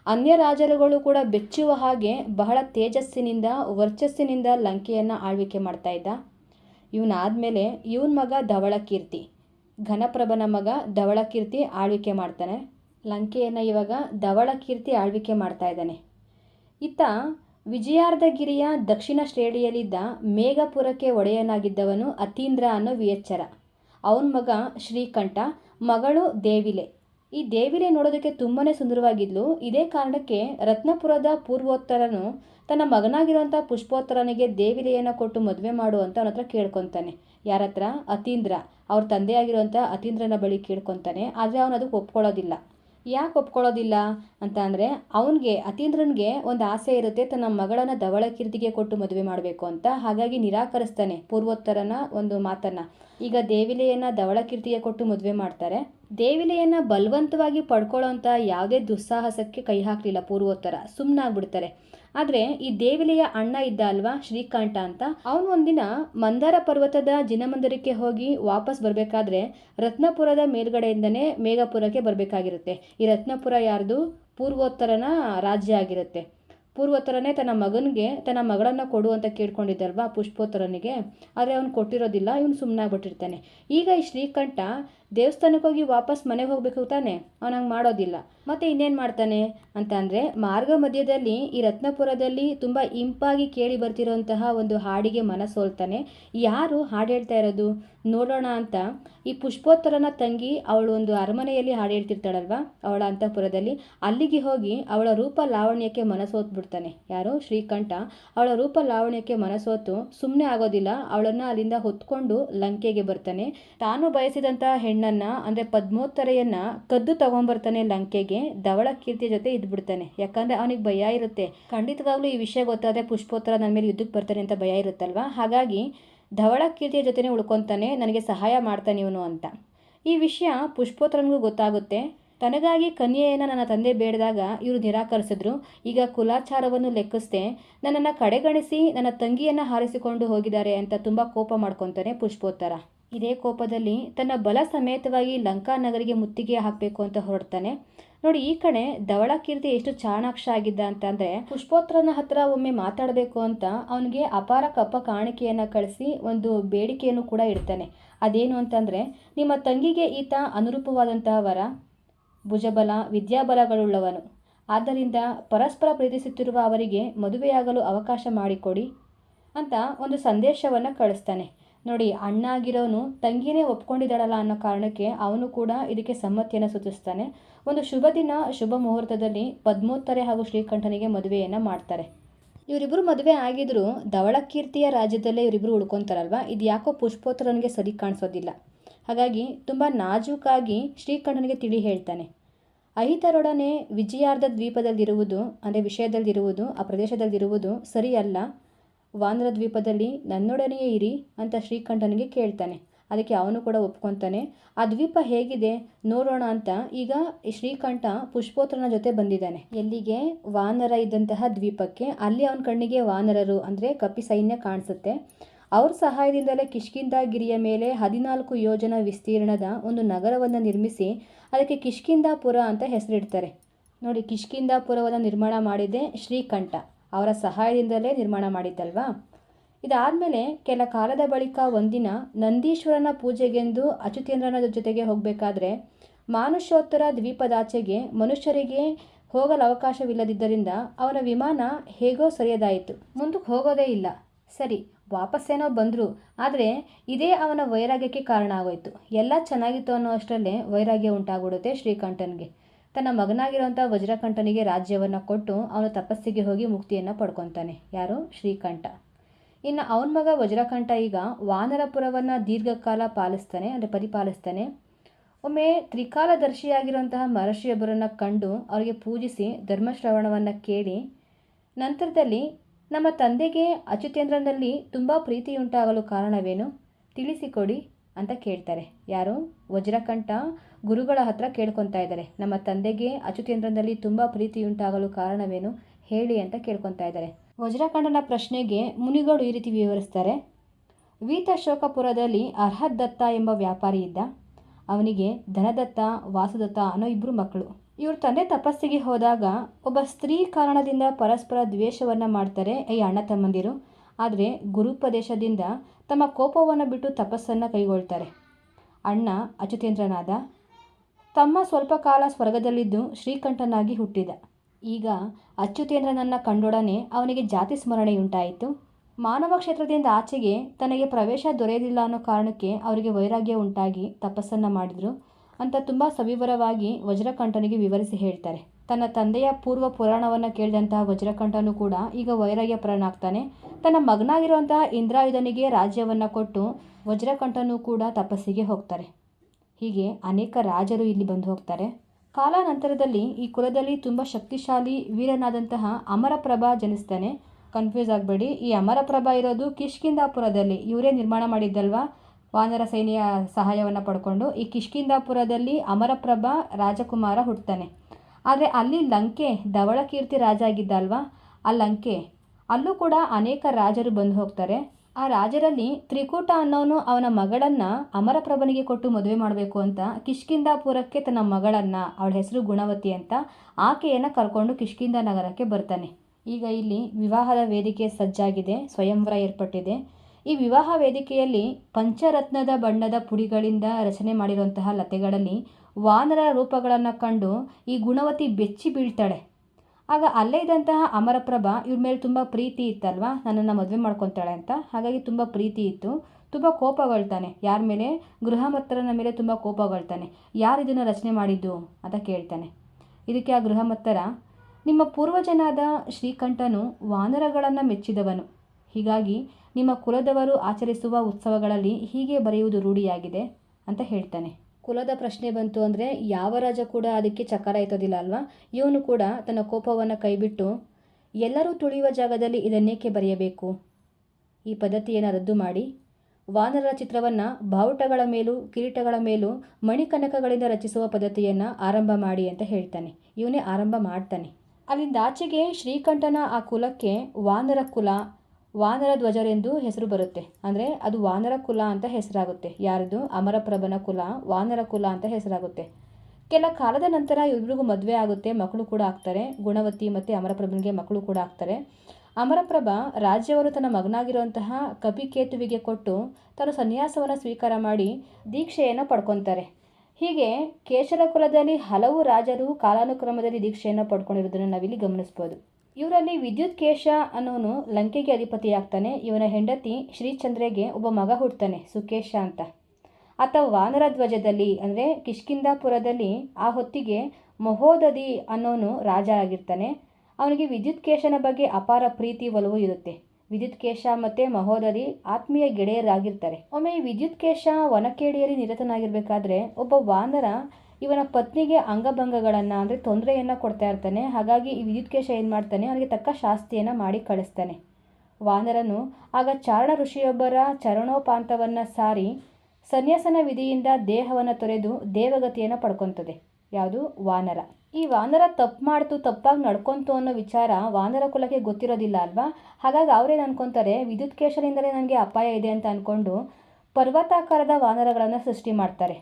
ಅನ್ಯ ರಾಜರುಗಳು ಕೂಡ ಬೆಚ್ಚುವ ಹಾಗೆ ಬಹಳ ತೇಜಸ್ಸಿನಿಂದ, ವರ್ಚಸ್ಸಿನಿಂದ ಲಂಕೆಯನ್ನು ಆಳ್ವಿಕೆ ಮಾಡ್ತಾ ಇದ್ದ. ಇವನಾದ್ಮೇಲೆ ಇವನ ಮಗ ಧವಳಕೀರ್ತಿ. ಘನಪ್ರಭನ ಮಗ ಧವಳಕೀರ್ತಿ ಆಳ್ವಿಕೆ ಮಾಡ್ತಾನೆ. ಲಂಕೆಯನ್ನು ಇವಾಗ ಧವಳಕೀರ್ತಿ ಆಳ್ವಿಕೆ ಮಾಡ್ತಾ ಇದ್ದಾನೆ. ಇತ್ತ ವಿಜಯಾರ್ಧಗಿರಿಯ ದಕ್ಷಿಣ ಶ್ರೇಣಿಯಲ್ಲಿದ್ದ ಮೇಘಪುರಕ್ಕೆ ಒಡೆಯನಾಗಿದ್ದವನು ಅತೀಂದ್ರ ಅನ್ನೋ ವಿಯಚ್ಚರ. ಅವನ ಮಗ ಶ್ರೀಕಂಠ, ಮಗಳು ದೇವಿಲೆ. ಈ ದೇವಿಲೆ ನೋಡೋದಕ್ಕೆ ತುಂಬಾ ಸುಂದರವಾಗಿದ್ಲು. ಇದೇ ಕಾರಣಕ್ಕೆ ರತ್ನಪುರದ ಪೂರ್ವೋತ್ತರನು ತನ್ನ ಮಗನಾಗಿರುವಂಥ ಪುಷ್ಪೋತ್ತರನಿಗೆ ದೇವಿದೆಯನ್ನು ಕೊಟ್ಟು ಮದುವೆ ಮಾಡು ಅಂತ ಅವನ ಹತ್ರ ಕೇಳ್ಕೊತಾನೆ. ಯಾರ ಹತ್ರ ಅತೀಂದ್ರ. ಅವ್ರ ತಂದೆಯಾಗಿರುವಂಥ ಅತೀಂದ್ರನ ಬಳಿ ಕೇಳ್ಕೊತಾನೆ. ಆದರೆ ಅವನು ಅದಕ್ಕೆ ಒಪ್ಕೊಳ್ಳೋದಿಲ್ಲ. ಯಾಕೆ ಒಪ್ಕೊಳ್ಳೋದಿಲ್ಲ ಅಂತ ಅಂದರೆ, ಅವನಿಗೆ, ಅತೀಂದ್ರನಿಗೆ ಒಂದು ಆಸೆ ಇರುತ್ತೆ, ತನ್ನ ಮಗಳನ್ನು ಧವಳಕೀರ್ತಿಗೆ ಕೊಟ್ಟು ಮದುವೆ ಮಾಡಬೇಕು ಅಂತ. ಹಾಗಾಗಿ ನಿರಾಕರಿಸ್ತಾನೆ ಪೂರ್ವೋತ್ತರನ ಒಂದು ಮಾತನ್ನು. ಈಗ ದೇವಿಲೆಯನ್ನು ಧವಳಕೀರ್ತಿಗೆ ಕೊಟ್ಟು ಮದುವೆ ಮಾಡ್ತಾರೆ. ದೇವಿಲೆಯನ್ನು ಬಲವಂತವಾಗಿ ಪಡ್ಕೊಳ್ಳೋಂಥ ಯಾವುದೇ ದುಸ್ಸಾಹಸಕ್ಕೆ ಕೈ ಹಾಕಲಿಲ್ಲ ಪೂರ್ವೋತ್ತರ. ಸುಮ್ಮನಾಗ್ಬಿಡ್ತಾರೆ ಆದರೆ ಈ ದೇವಿಲೆಯ ಅಣ್ಣ ಇದ್ದ ಅಲ್ವಾ ಶ್ರೀಕಾಂತ ಅಂತ, ಅವನು ಒಂದಿನ ಮಂದಾರ ಪರ್ವತದ ಜಿನಮಂದಿರಕ್ಕೆ ಹೋಗಿ ವಾಪಸ್ ಬರಬೇಕಾದ್ರೆ ರತ್ನಪುರದ ಮೇಲ್ಗಡೆಯಿಂದನೇ ಮೇಘಪುರಕ್ಕೆ ಬರಬೇಕಾಗಿರುತ್ತೆ. ಈ ರತ್ನಪುರ ಯಾರ್ದು? ಪೂರ್ವೋತ್ತರನ ರಾಜ್ಯ ಆಗಿರುತ್ತೆ. ಪೂರ್ವೋತ್ತರನೇ ತನ್ನ ಮಗನಿಗೆ ತನ್ನ ಮಗಳನ್ನು ಕೊಡು ಅಂತ ಕೇಳ್ಕೊಂಡಿದ್ದಲ್ವಾ ಪುಷ್ಪೋತ್ತರನಿಗೆ. ಆದರೆ ಅವನು ಕೊಟ್ಟಿರೋದಿಲ್ಲ, ಇವನು ಸುಮ್ಮನಾಗ್ಬಿಟ್ಟಿರ್ತಾನೆ ಈಗ ಈ ಶ್ರೀಕಂಠ ದೇವಸ್ಥಾನಕ್ಕೆ ಹೋಗಿ ವಾಪಸ್ ಮನೆಗೆ ಹೋಗಬೇಕು ತಾನೆ? ಅವನು ಹಂಗೆ ಮಾಡೋದಿಲ್ಲ. ಮತ್ತೆ ಇನ್ನೇನು ಮಾಡ್ತಾನೆ? ಅಂತ ಅಂದರೆ ಮಾರ್ಗ ಮಧ್ಯದಲ್ಲಿ ಈ ರತ್ನಪುರದಲ್ಲಿ ತುಂಬ ಇಂಪಾಗಿ ಕೇಳಿ ಬರ್ತಿರೋಂತಹ ಒಂದು ಹಾಡಿಗೆ ಮನಸೋಲ್ತಾನೆ ಯಾರು ಹಾಡು ಹೇಳ್ತಾ ಇರೋದು? ನೋಡೋಣ ಅಂತ. ಈ ಪುಷ್ಪೋತ್ತರನ ತಂಗಿ ಅವಳು ಒಂದು ಅರಮನೆಯಲ್ಲಿ ಹಾಡು ಹೇಳ್ತಿರ್ತಾಳಲ್ವ? ಅವಳ ಅಂತಃಪುರದಲ್ಲಿ. ಅಲ್ಲಿಗೆ ಹೋಗಿ ಅವಳ ರೂಪ ಲಾವಣ್ಯಕ್ಕೆ ಮನಸೋತ್ಬಿಡ್ತಾನೆ ಯಾರು? ಶ್ರೀಕಂಠ. ಅವಳ ರೂಪ ಲಾವಣ್ಯಕ್ಕೆ ಮನಸೋತು ಸುಮ್ಮನೆ ಆಗೋದಿಲ್ಲ. ಅವಳನ್ನು ಅಲ್ಲಿಂದ ಹೊತ್ಕೊಂಡು ಲಂಕೆಗೆ ಬರ್ತಾನೆ. ತಾನು ಬಯಸಿದಂತಹ ಹೆಣ್ಣನ್ನ ಅಂದರೆ ಪದ್ಮೋತ್ತರೆಯನ್ನ ಕದ್ದು ತಗೊಂಬರ್ತಾನೆ ಲಂಕೆಗೆ, ಧವಳ ಕೀರ್ತಿಯ ಜೊತೆ ಇದ್ಬಿಡ್ತಾನೆ. ಯಾಕಂದ್ರೆ ಅವನಿಗೆ ಭಯ ಇರುತ್ತೆ. ಖಂಡಿತವಾಗ್ಲೂ ಈ ವಿಷಯ ಗೊತ್ತಾದ್ರೆ ಪುಷ್ಪೋತ್ತರ ನನ್ನ ಮೇಲೆ ಯುದ್ಧಕ್ಕೆ ಬರ್ತಾನೆ ಅಂತ ಭಯ ಇರುತ್ತಲ್ವಾ? ಹಾಗಾಗಿ ಧವಳ ಕೀರ್ತಿಯ ಜೊತೆನೇ ಉಳ್ಕೊತಾನೆ, ನನಗೆ ಸಹಾಯ ಮಾಡ್ತಾನೆ ಇವನು ಅಂತ. ಈ ವಿಷಯ ಪುಷ್ಪೋತ್ತರನಿಗೂ ಗೊತ್ತಾಗುತ್ತೆ. ತನಗಾಗಿ ಕನ್ಯೆಯನ್ನು ನನ್ನ ತಂದೆ ಬೇಡದಾಗ ಇವರು ನಿರಾಕರಿಸಿದ್ರು. ಈಗ ಕುಲಾಚಾರವನ್ನು ಲೆಕ್ಕಿಸದೆ ನನ್ನನ್ನು ಕಡೆಗಣಿಸಿ ನನ್ನ ತಂಗಿಯನ್ನು ಹಾರಿಸಿಕೊಂಡು ಹೋಗಿದ್ದಾರೆ ಅಂತ ತುಂಬ ಕೋಪ ಮಾಡ್ಕೊತಾನೆ ಪುಷ್ಪೋತ್ತರ. ಇದೇ ಕೋಪದಲ್ಲಿ ತನ್ನ ಬಲ ಸಮೇತವಾಗಿ ಲಂಕಾ ನಗರಿಗೆ ಮುತ್ತಿಗೆ ಹಾಕಬೇಕು ಅಂತ ಹೊರಡ್ತಾನೆ. ನೋಡಿ, ಈ ಕಡೆ ಧವಳ ಕೀರ್ತಿ ಎಷ್ಟು ಚಾಣಾಕ್ಷ ಆಗಿದ್ದ ಅಂತಂದರೆ ಪುಷ್ಪೋತ್ರನ ಹತ್ರ ಒಮ್ಮೆ ಮಾತಾಡಬೇಕು ಅಂತ ಅವನಿಗೆ ಅಪಾರ ಕಪ್ಪ ಕಾಣಿಕೆಯನ್ನು ಕಳಿಸಿ ಒಂದು ಬೇಡಿಕೆಯನ್ನು ಕೂಡ ಇಡ್ತಾನೆ. ಅದೇನು ಅಂತಂದರೆ, ನಿಮ್ಮ ತಂಗಿಗೆ ಈತ ಅನುರೂಪವಾದಂತಹ ವರ ಭುಜಬಲ ವಿದ್ಯಾಬಲಗಳುಳ್ಳವನು. ಆದ್ದರಿಂದ ಪರಸ್ಪರ ಪ್ರೀತಿಸುತ್ತಿರುವ ಅವರಿಗೆ ಮದುವೆಯಾಗಲು ಅವಕಾಶ ಮಾಡಿಕೊಡಿ ಅಂತ ಒಂದು ಸಂದೇಶವನ್ನು ಕಳಿಸ್ತಾನೆ. ನೋಡಿ ಅಣ್ಣ ಆಗಿರೋನು ತಂಗಿನೇ ಒಪ್ಕೊಂಡಿದ್ದಾಳಲ್ಲ ಅನ್ನೋ ಕಾರಣಕ್ಕೆ ಅವನು ಕೂಡ ಇದಕ್ಕೆ ಸಮ್ಮತಿಯನ್ನು ಸೂಚಿಸ್ತಾನೆ. ಒಂದು ಶುಭ ದಿನ, ಶುಭ ಮುಹೂರ್ತದಲ್ಲಿ ಪದ್ಮೋತ್ತರೆ ಹಾಗೂ ಶ್ರೀಕಂಠನಿಗೆ ಮದುವೆಯನ್ನು ಮಾಡ್ತಾರೆ. ಇವರಿಬ್ಬರು ಮದುವೆ ಆಗಿದ್ರು ಧವಳಕೀರ್ತಿಯ ರಾಜ್ಯದಲ್ಲೇ ಇವರಿಬ್ಬರು ಉಳ್ಕೊತಾರಲ್ವ? ಇದು ಯಾಕೋ ಪುಷ್ಪೋತ್ತರನಿಗೆ ಸರಿ ಕಾಣಿಸೋದಿಲ್ಲ. ಹಾಗಾಗಿ ತುಂಬ ನಾಜೂಕಾಗಿ ಶ್ರೀಕಂಠನಿಗೆ ತಿಳಿ ಹೇಳ್ತಾನೆ. ಅಹಿತರೊಡನೆ ವಿಜಯಾರ್ಧ ದ್ವೀಪದಲ್ಲಿರುವುದು, ಅಂದರೆ ವಿಷಯದಲ್ಲಿರುವುದು, ಆ ಪ್ರದೇಶದಲ್ಲಿರುವುದು ಸರಿಯಲ್ಲ. ವಾನರ ದ್ವೀಪದಲ್ಲಿ ನನ್ನೊಡನೆಯೇ ಇರಿ ಅಂತ ಶ್ರೀಕಂಠನಿಗೆ ಕೇಳ್ತಾನೆ. ಅದಕ್ಕೆ ಅವನು ಕೂಡ ಒಪ್ಕೊತಾನೆ. ಆ ದ್ವೀಪ ಹೇಗಿದೆ ನೋಡೋಣ ಅಂತ ಈಗ ಶ್ರೀಕಂಠ ಪುಷ್ಪೋತ್ರನ ಜೊತೆ ಬಂದಿದ್ದಾನೆ. ಎಲ್ಲಿಗೆ? ವಾನರ ಇದ್ದಂತಹ ದ್ವೀಪಕ್ಕೆ. ಅಲ್ಲಿ ಅವನ ಕಣ್ಣಿಗೆ ವಾನರರು, ಅಂದರೆ ಕಪಿ ಸೈನ್ಯ ಕಾಣಿಸುತ್ತೆ. ಅವ್ರ ಸಹಾಯದಿಂದಲೇ ಕಿಷ್ಕಿಂದಾಗಿರಿಯ ಮೇಲೆ ಹದಿನಾಲ್ಕು ಯೋಜನ ವಿಸ್ತೀರ್ಣದ ಒಂದು ನಗರವನ್ನು ನಿರ್ಮಿಸಿ ಅದಕ್ಕೆ ಕಿಷ್ಕಿಂದಾಪುರ ಅಂತ ಹೆಸರಿಡ್ತಾರೆ. ನೋಡಿ ಕಿಷ್ಕಿಂದಾಪುರವನ್ನು ನಿರ್ಮಾಣ ಮಾಡಿದ್ದೆ ಶ್ರೀಕಂಠ. ಅವರ ಸಹಾಯದಿಂದಲೇ ನಿರ್ಮಾಣ ಮಾಡಿದ್ದಲ್ವಾ? ಇದಾದಮೇಲೆ ಕೆಲ ಕಾಲದ ಬಳಿಕ ಒಂದಿನ ನಂದೀಶ್ವರನ ಪೂಜೆಗೆಂದು ಅಚ್ಯುತೇಂದ್ರನ ಜೊತೆಗೆ ಹೋಗಬೇಕಾದ್ರೆ ಮಾನುಷೋತ್ತರ ದ್ವೀಪದಾಚೆಗೆ ಮನುಷ್ಯರಿಗೆ ಹೋಗಲು ಅವಕಾಶವಿಲ್ಲದಿದ್ದರಿಂದ ಅವರ ವಿಮಾನ ಹೇಗೋ ಸರಿಯದಾಯಿತು. ಮುಂದಕ್ಕೆ ಹೋಗೋದೇ ಇಲ್ಲ. ಸರಿ ವಾಪಸ್ಸೇನೋ ಬಂದರು. ಆದರೆ ಇದೇ ಅವನ ವೈರಾಗ್ಯಕ್ಕೆ ಕಾರಣ ಆಗೋಯ್ತು. ಎಲ್ಲ ಚೆನ್ನಾಗಿತ್ತು ಅನ್ನೋ ಅಷ್ಟರಲ್ಲೇ ವೈರಾಗ್ಯ ಉಂಟಾಗ್ಬಿಡುತ್ತೆ ಶ್ರೀಕಂಠನಿಗೆ. ತನ್ನ ಮಗನಾಗಿರುವಂಥ ವಜ್ರಕಂಠನಿಗೆ ರಾಜ್ಯವನ್ನು ಕೊಟ್ಟು ಅವನು ತಪಸ್ಸಿಗೆ ಹೋಗಿ ಮುಕ್ತಿಯನ್ನು ಪಡ್ಕೊತಾನೆ. ಯಾರು? ಶ್ರೀಕಂಠ. ಇನ್ನು ಅವನ ಮಗ ವಜ್ರಕಂಠ ಈಗ ವಾನರಪುರವನ್ನು ದೀರ್ಘಕಾಲ ಪಾಲಿಸ್ತಾನೆ, ಅಂದರೆ ಪರಿಪಾಲಿಸ್ತಾನೆ. ಒಮ್ಮೆ ತ್ರಿಕಾಲದರ್ಶಿಯಾಗಿರುವಂತಹ ಮಹರ್ಷಿಯೊಬ್ಬರನ್ನು ಕಂಡು ಅವರಿಗೆ ಪೂಜಿಸಿ ಧರ್ಮಶ್ರವಣವನ್ನು ಕೇಳಿ ನಂತರದಲ್ಲಿ ನಮ್ಮ ತಂದೆಗೆ ಅಚ್ಯುತೇಂದ್ರನಲ್ಲಿ ತುಂಬ ಪ್ರೀತಿಯುಂಟಾಗಲು ಕಾರಣವೇನು? ತಿಳಿಸಿಕೊಡಿ ಅಂತ ಕೇಳ್ತಾರೆ. ಯಾರು? ವಜ್ರಕಂಠ ಗುರುಗಳ ಹತ್ರ ಕೇಳ್ಕೊತಾ ಇದ್ದಾರೆ. ನಮ್ಮ ತಂದೆಗೆ ಅಚ್ಯುತೇಂದ್ರನಲ್ಲಿ ತುಂಬ ಪ್ರೀತಿಯುಂಟಾಗಲು ಕಾರಣವೇನು? ಹೇಳಿ ಅಂತ ಕೇಳ್ಕೊತಾ ಇದ್ದಾರೆ. ವಜ್ರಕಂಠನ ಪ್ರಶ್ನೆಗೆ ಮುನಿಗಳು ಈ ರೀತಿ ವಿವರಿಸ್ತಾರೆ. ವೀತಶೋಕಪುರದಲ್ಲಿ ಅರ್ಹದತ್ತ ಎಂಬ ವ್ಯಾಪಾರಿ ಇದ್ದ. ಅವನಿಗೆ ಧನದತ್ತ, ವಾಸುದತ್ತ ಅನ್ನೋ ಇಬ್ಬರು ಮಕ್ಕಳು. ಇವ್ರ ತಂದೆ ತಪಸ್ಸಿಗೆ ಹೋದಾಗ ಒಬ್ಬ ಸ್ತ್ರೀ ಕಾರಣದಿಂದ ಪರಸ್ಪರ ದ್ವೇಷವನ್ನು ಮಾಡ್ತಾರೆ ಈ ಅಣ್ಣ ತಮ್ಮಂದಿರು. ಆದರೆ ಗುರುಪದೇಶದಿಂದ ತಮ್ಮ ಕೋಪವನ್ನು ಬಿಟ್ಟು ತಪಸ್ಸನ್ನು ಕೈಗೊಳ್ತಾರೆ. ಅಣ್ಣ ಅಚ್ಯುತೇಂದ್ರನಾದ ತಮ್ಮ ಸ್ವಲ್ಪ ಕಾಲ ಸ್ವರ್ಗದಲ್ಲಿದ್ದು ಶ್ರೀಕಂಠನಾಗಿ ಹುಟ್ಟಿದ. ಈಗ ಅಚ್ಯುತೇಂದ್ರನನ್ನು ಕಂಡೊಡನೆ ಅವನಿಗೆ ಜಾತಿ ಸ್ಮರಣೆಯುಂಟಾಯಿತು. ಮಾನವ ಕ್ಷೇತ್ರದಿಂದ ಆಚೆಗೆ ತನಗೆ ಪ್ರವೇಶ ದೊರೆಯಲಿಲ್ಲ ಅನ್ನೋ ಕಾರಣಕ್ಕೆ ಅವರಿಗೆ ವೈರಾಗ್ಯ ಉಂಟಾಗಿ ತಪಸ್ಸನ್ನು ಮಾಡಿದರು. ಅಂತ ತುಂಬ ಸವಿವರವಾಗಿ ವಜ್ರಕಂಠನಿಗೆ ವಿವರಿಸಿ ಹೇಳ್ತಾರೆ. ತನ್ನ ತಂದೆಯ ಪೂರ್ವ ಪುರಾಣವನ್ನು ಕೇಳಿದಂತಹ ವಜ್ರಕಂಠನು ಕೂಡ ಈಗ ವೈರಾಗ್ಯ ಪ್ರಾಣಾಗ್ತಾನೆ ತನ್ನ ಮಗನಾಗಿರುವಂತಹ ಇಂದ್ರಾಯುಧನಿಗೆ ರಾಜ್ಯವನ್ನು ಕೊಟ್ಟು ವಜ್ರಕಂಠನು ಕೂಡ ತಪಸ್ಸಿಗೆ ಹೋಗ್ತಾರೆ. ಹೀಗೆ ಅನೇಕ ರಾಜರು ಇಲ್ಲಿ ಬಂದು ಹೋಗ್ತಾರೆ. ಕಾಲಾನಂತರದಲ್ಲಿ ಈ ಕುಲದಲ್ಲಿ ತುಂಬ ಶಕ್ತಿಶಾಲಿ ವೀರನಾದಂತಹ ಅಮರಪ್ರಭಾ ಜನಿಸ್ತಾನೆ. ಕನ್ಫ್ಯೂಸ್ ಆಗಬೇಡಿ, ಈ ಅಮರಪ್ರಭಾ ಇರೋದು ಕಿಷ್ಕಿಂದಾಪುರದಲ್ಲಿ. ಇವರೇ ನಿರ್ಮಾಣ ಮಾಡಿದ್ದಲ್ವಾ? ವಾನರ ಸೇನೆಯ ಸಹಾಯವನ್ನು ಪಡ್ಕೊಂಡು ಈ ಕಿಷ್ಕಿಂದಾಪುರದಲ್ಲಿ ಅಮರಪ್ರಭ ರಾಜಕುಮಾರ ಹುಟ್ಟುತ್ತಾನೆ. ಆದರೆ ಅಲ್ಲಿ ಲಂಕೆ ಧವಳಕೀರ್ತಿ ರಾಜ ಆಗಿದ್ದ ಆ ಲಂಕೆ. ಅಲ್ಲೂ ಕೂಡ ಅನೇಕ ರಾಜರು ಬಂದು ಹೋಗ್ತಾರೆ. ಆ ರಾಜರಲ್ಲಿ ತ್ರಿಕೂಟ ಅನ್ನೋನು ಅವನ ಮಗಳನ್ನು ಅಮರಪ್ರಭನಿಗೆ ಕೊಟ್ಟು ಮದುವೆ ಮಾಡಬೇಕು ಅಂತ ಕಿಷ್ಕಿಂದಾಪುರಕ್ಕೆ ತನ್ನ ಮಗಳನ್ನು, ಅವಳ ಹೆಸರು ಗುಣವತಿ ಅಂತ ಆಕೆಯನ್ನು ಕರ್ಕೊಂಡು ಕಿಷ್ಕಿಂದ ನಗರಕ್ಕೆ ಬರ್ತಾನೆ. ಈಗ ಇಲ್ಲಿ ವಿವಾಹದ ವೇದಿಕೆ ಸಜ್ಜಾಗಿದೆ, ಸ್ವಯಂವರ ಏರ್ಪಟ್ಟಿದೆ. ಈ ವಿವಾಹ ವೇದಿಕೆಯಲ್ಲಿ ಪಂಚರತ್ನದ ಬಣ್ಣದ ಪುಡಿಗಳಿಂದ ರಚನೆ ಮಾಡಿರುವಂತಹ ಲತೆಗಳಲ್ಲಿ ವಾನರ ರೂಪಗಳನ್ನು ಕಂಡು ಈ ಗುಣವತಿ ಬೆಚ್ಚಿ ಬೀಳ್ತಾಳೆ. ಆಗ ಅಲ್ಲೇ ಇದ್ದಂತಹ ಅಮರಪ್ರಭ ಇವ್ರ ಮೇಲೆ ತುಂಬ ಪ್ರೀತಿ ಇತ್ತಲ್ವಾ? ನನ್ನನ್ನು ಮದುವೆ ಮಾಡ್ಕೊತಾಳೆ ಅಂತ. ಹಾಗಾಗಿ ತುಂಬ ಪ್ರೀತಿ ಇತ್ತು. ತುಂಬ ಕೋಪಗೊಳ್ತಾನೆ. ಯಾರ ಮೇಲೆ? ಗೃಹಮತ್ತರನ ಮೇಲೆ ತುಂಬ ಕೋಪಗೊಳ್ತಾನೆ. ಯಾರು ಇದನ್ನು ರಚನೆ ಮಾಡಿದ್ದು ಅಂತ ಕೇಳ್ತಾನೆ. ಇದಕ್ಕೆ ಆ ಗೃಹಮತ್ತರ ನಿಮ್ಮ ಪೂರ್ವಜನಾದ ಶ್ರೀಕಂಠನು ವಾನರಗಳನ್ನು ಮೆಚ್ಚಿದವನು. ಹೀಗಾಗಿ ನಿಮ್ಮ ಕುಲದವರು ಆಚರಿಸುವ ಉತ್ಸವಗಳಲ್ಲಿ ಹೀಗೆ ಬರೆಯುವುದು ರೂಢಿಯಾಗಿದೆ ಅಂತ ಹೇಳ್ತಾನೆ. ಕುಲದ ಪ್ರಶ್ನೆ ಬಂತು ಅಂದರೆ ಯಾವ ರಾಜ ಕೂಡ ಅದಕ್ಕೆ ಚಕಾರ ಎತ್ತೋದಿಲ್ಲ ಅಲ್ವಾ? ಇವನು ಕೂಡ ತನ್ನ ಕೋಪವನ್ನು ಕೈಬಿಟ್ಟು ಎಲ್ಲರೂ ತುಳಿಯುವ ಜಾಗದಲ್ಲಿ ಇದನ್ನೇಕೆ ಬರೆಯಬೇಕು? ಈ ಪದ್ಧತಿಯನ್ನು ರದ್ದು ಮಾಡಿ. ವಾನರರ ಚಿತ್ರವನ್ನು ಬಾವುಟಗಳ ಮೇಲೂ ಕಿರೀಟಗಳ ಮೇಲೂ ಮಣಿಕನಕಗಳಿಂದ ರಚಿಸುವ ಪದ್ಧತಿಯನ್ನು ಆರಂಭ ಮಾಡಿ ಅಂತ ಹೇಳ್ತಾನೆ. ಇವನೇ ಆರಂಭ ಮಾಡ್ತಾನೆ. ಅಲ್ಲಿಂದಾಚೆಗೆ ಶ್ರೀಕಂಠನ ಆ ಕುಲಕ್ಕೆ ವಾನರ ಕುಲ ವಾನರ ಧ್ವಜರೆಂದು ಹೆಸರು ಬರುತ್ತೆ. ಅಂದರೆ ಅದು ವಾನರ ಕುಲ ಅಂತ ಹೆಸರಾಗುತ್ತೆ. ಯಾರದು? ಅಮರಪ್ರಭನ ಕುಲ, ವಾನರ ಕುಲ ಅಂತ ಹೆಸರಾಗುತ್ತೆ. ಕೆಲ ಕಾಲದ ನಂತರ ಇಬ್ಬರಿಗೂ ಮದುವೆ ಆಗುತ್ತೆ, ಮಕ್ಕಳು ಕೂಡ ಆಗ್ತಾರೆ. ಗುಣವತಿ ಮತ್ತು ಅಮರಪ್ರಭನಿಗೆ ಮಕ್ಕಳು ಕೂಡ ಆಗ್ತಾರೆ. ಅಮರಪ್ರಭ ರಾಜ್ಯವರು ತನ್ನ ಮಗನಾಗಿರುವಂತಹ ಕಪಿಕೇತುವಿಗೆ ಕೊಟ್ಟು ತಾನು ಸನ್ಯಾಸವನ್ನು ಸ್ವೀಕಾರ ಮಾಡಿ ದೀಕ್ಷೆಯನ್ನು ಪಡ್ಕೊತಾರೆ. ಹೀಗೆ ಕೇಶರ ಕುಲದಲ್ಲಿ ಹಲವು ರಾಜರು ಕಾಲಾನುಕ್ರಮದಲ್ಲಿ ದೀಕ್ಷೆಯನ್ನು ಪಡ್ಕೊಂಡಿರೋದನ್ನು ನಾವಿಲ್ಲಿ ಗಮನಿಸ್ಬೋದು. ಇವರಲ್ಲಿ ವಿದ್ಯುತ್ ಕೇಶ ಅನ್ನೋನು ಲಂಕೆಗೆ ಅಧಿಪತಿಯಾಗ್ತಾನೆ. ಇವನ ಹೆಂಡತಿ ಶ್ರೀಚಂದ್ರೆಗೆ ಒಬ್ಬ ಮಗ ಹುಡ್ತಾನೆ, ಸುಕೇಶ ಅಂತ. ಆತ ವಾನರ ಧ್ವಜದಲ್ಲಿ, ಅಂದರೆ ಕಿಷ್ಕಿಂದಾಪುರದಲ್ಲಿ ಆ ಹೊತ್ತಿಗೆ ಮಹೋದದಿ ಅನ್ನೋನು ರಾಜ ಆಗಿರ್ತಾನೆ. ಅವನಿಗೆ ವಿದ್ಯುತ್ ಕೇಶನ ಬಗ್ಗೆ ಅಪಾರ ಪ್ರೀತಿ ಒಲವು ಇರುತ್ತೆ. ವಿದ್ಯುತ್ ಕೇಶ ಮತ್ತು ಮಹೋದದಿ ಆತ್ಮೀಯ ಗೆಳೆಯರಾಗಿರ್ತಾರೆ. ಒಮ್ಮೆ ವಿದ್ಯುತ್ ಕೇಶ ವನಕೇಡಿಯಲ್ಲಿ ನಿರತನಾಗಿರ್ಬೇಕಾದ್ರೆ ಒಬ್ಬ ವಾನರ ಇವನ ಪತ್ನಿಗೆ ಅಂಗಭಂಗಗಳನ್ನು, ಅಂದರೆ ತೊಂದರೆಯನ್ನು ಕೊಡ್ತಾ ಇರ್ತಾನೆ. ಹಾಗಾಗಿ ಈ ವಿದ್ಯುತ್ ಕೇಶ ಏನು ಮಾಡ್ತಾನೆ, ಅವನಿಗೆ ತಕ್ಕ ಶಾಸ್ತಿಯನ್ನು ಮಾಡಿ ಕಳಿಸ್ತಾನೆ. ವಾನರನು ಆಗ ಚಾರಣ ಋಷಿಯೊಬ್ಬರ ಚರಣೋಪಾಂತವನ್ನು ಸಾರಿ ಸನ್ಯಾಸನ ವಿಧಿಯಿಂದ ದೇಹವನ್ನು ತೊರೆದು ದೇವಗತಿಯನ್ನು ಪಡ್ಕೊತದೆ. ಯಾವುದು? ವಾನರ. ಈ ವಾನರ ತಪ್ಪು ಮಾಡ್ತು, ತಪ್ಪಾಗಿ ನಡ್ಕೊಂತು ಅನ್ನೋ ವಿಚಾರ ವಾನರ ಕುಲಕ್ಕೆ ಗೊತ್ತಿರೋದಿಲ್ಲ ಅಲ್ವಾ? ಹಾಗಾಗಿ ಅವರೇನು ಅನ್ಕೊತಾರೆ, ವಿದ್ಯುತ್ ಕೇಶರಿಂದಲೇ ನನಗೆ ಅಪಾಯ ಇದೆ ಅಂತ ಅಂದ್ಕೊಂಡು ಪರ್ವತಾಕಾರದ ವಾನರಗಳನ್ನು ಸೃಷ್ಟಿ ಮಾಡ್ತಾರೆ.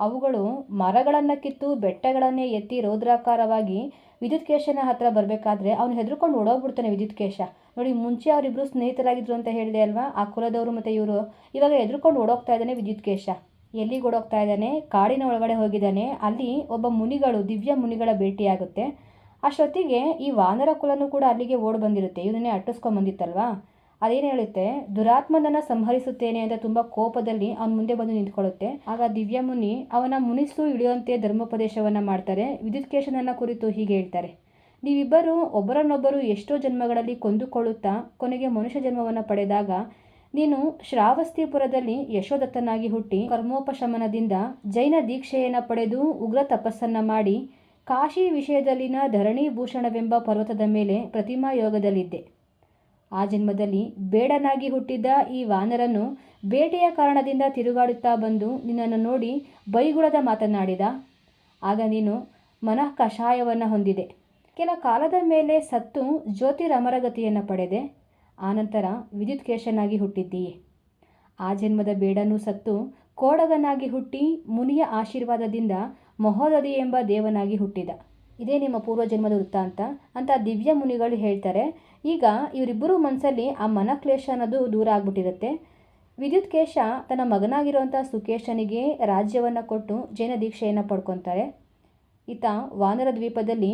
ಅವುಗಳು ಮರಗಳನ್ನು ಕಿತ್ತು ಬೆಟ್ಟಗಳನ್ನೇ ಎತ್ತಿ ರೌದ್ರಾಕಾರವಾಗಿ ವಿದ್ಯುತ್ ಕೇಶನ ಹತ್ರ ಬರಬೇಕಾದ್ರೆ ಅವನು ಹೆದರ್ಕೊಂಡು ಓಡೋಗ್ಬಿಡ್ತಾನೆ ವಿದ್ಯುತ್ ಕೇಶ ನೋಡಿ, ಮುಂಚೆ ಅವರಿಬ್ಬರು ಸ್ನೇಹಿತರಾಗಿದ್ರು ಅಂತ ಹೇಳಿದೆ ಅಲ್ವಾ? ಆ ಕುಲದವರು ಮತ್ತು ಇವರು. ಇವಾಗ ಹೆದರ್ಕೊಂಡು ಓಡೋಗ್ತಾ ಇದ್ದಾನೆ ವಿದ್ಯುತ್ ಕೇಶ ಎಲ್ಲಿಗೆ ಓಡೋಗ್ತಾ ಇದ್ದಾನೆ? ಕಾಡಿನ ಒಳಗಡೆ ಹೋಗಿದ್ದಾನೆ. ಅಲ್ಲಿ ಒಬ್ಬ ಮುನಿಗಳು, ದಿವ್ಯ ಮುನಿಗಳ ಭೇಟಿಯಾಗುತ್ತೆ. ಅಷ್ಟೊತ್ತಿಗೆ ಈ ವಾನರ ಕುಲನೂ ಕೂಡ ಅಲ್ಲಿಗೆ ಓಡ್ ಬಂದಿರುತ್ತೆ. ಇವನನ್ನೇ ಅಟ್ಟಿಸ್ಕೊಂಡ್ ಬಂದಿತ್ತಲ್ವಾ? ಅದೇನು ಹೇಳುತ್ತೆ, ದುರಾತ್ಮನನ್ನ ಸಂಹರಿಸುತ್ತೇನೆ ಅಂತ ತುಂಬಾ ಕೋಪದಲ್ಲಿ ಅವನ ಮುಂದೆ ಬಂದು ನಿಂತ್ಕೊಳ್ಳುತ್ತೆ. ಆಗ ದಿವ್ಯ ಮುನಿ ಅವನ ಮುನಿಸು ಇಳಿಯುವಂತೆ ಧರ್ಮೋಪದೇಶವನ್ನ ಮಾಡ್ತಾರೆ. ವಿದ್ಯುತ್ ಕೇಶನನ್ನ ಕುರಿತು ಹೀಗೆ ಹೇಳ್ತಾರೆ. ನೀವಿಬ್ಬರು ಒಬ್ಬರನ್ನೊಬ್ಬರು ಎಷ್ಟೋ ಜನ್ಮಗಳಲ್ಲಿ ಕೊಂದುಕೊಳ್ಳುತ್ತಾ ಕೊನೆಗೆ ಮನುಷ್ಯ ಜನ್ಮವನ್ನು ಪಡೆದಾಗ ನೀನು ಶ್ರಾವಸ್ತಿಪುರದಲ್ಲಿ ಯಶೋದತ್ತನಾಗಿ ಹುಟ್ಟಿ ಕರ್ಮೋಪಶಮನದಿಂದ ಜೈನ ದೀಕ್ಷೆಯನ್ನು ಪಡೆದು ಉಗ್ರ ತಪಸ್ಸನ್ನು ಮಾಡಿ ಕಾಶಿ ವಿಷಯದಲ್ಲಿನ ಧರಣಿ ಭೂಷಣವೆಂಬ ಪರ್ವತದ ಮೇಲೆ ಪ್ರತಿಮಾ ಯೋಗದಲ್ಲಿದ್ದೆ. ಆ ಜನ್ಮದಲ್ಲಿ ಬೇಡನಾಗಿ ಹುಟ್ಟಿದ್ದ ಈ ವಾನರನು ಬೇಟೆಯ ಕಾರಣದಿಂದ ತಿರುಗಾಡುತ್ತಾ ಬಂದು ನಿನ್ನನ್ನು ನೋಡಿ ಬೈಗುಳದ ಮಾತನಾಡಿದ ಆಗ ನೀನು ಮನಃ ಕಷಾಯವನ್ನು ಹೊಂದಿದೆ. ಕೆಲ ಕಾಲದ ಮೇಲೆ ಸತ್ತು ಜ್ಯೋತಿರಮರಗತಿಯನ್ನು ಪಡೆದೆ. ಆನಂತರ ವಿದ್ಯುತ್ ಕೇಶನಾಗಿ ಹುಟ್ಟಿದ್ದೀಯೆ. ಆ ಜನ್ಮದ ಬೇಡನೂ ಸತ್ತು ಕೋಡಗನಾಗಿ ಹುಟ್ಟಿ ಮುನಿಯ ಆಶೀರ್ವಾದದಿಂದ ಮಹೋದಧಿ ಎಂಬ ದೇವನಾಗಿ ಹುಟ್ಟಿದ. ಇದೇ ನಿಮ್ಮ ಪೂರ್ವಜನ್ಮದ ವೃತ್ತಾಂತ ಅಂತ ದಿವ್ಯ ಮುನಿಗಳು ಹೇಳ್ತಾರೆ. ಈಗ ಇವರಿಬ್ಬರು ಮನಸ್ಸಲ್ಲಿ ಆ ಮನಕ್ಲೇಶ ಅನ್ನೋದು ದೂರ ಆಗ್ಬಿಟ್ಟಿರುತ್ತೆ. ವಿದ್ಯುತ್ ಕೇಶ ತನ್ನ ಮಗನಾಗಿರುವಂಥ ಸುಕೇಶನಿಗೆ ರಾಜ್ಯವನ್ನು ಕೊಟ್ಟು ಜೈನ ದೀಕ್ಷೆಯನ್ನು ಪಡ್ಕೊತಾರೆ. ಈತ ವಾನರ ದ್ವೀಪದಲ್ಲಿ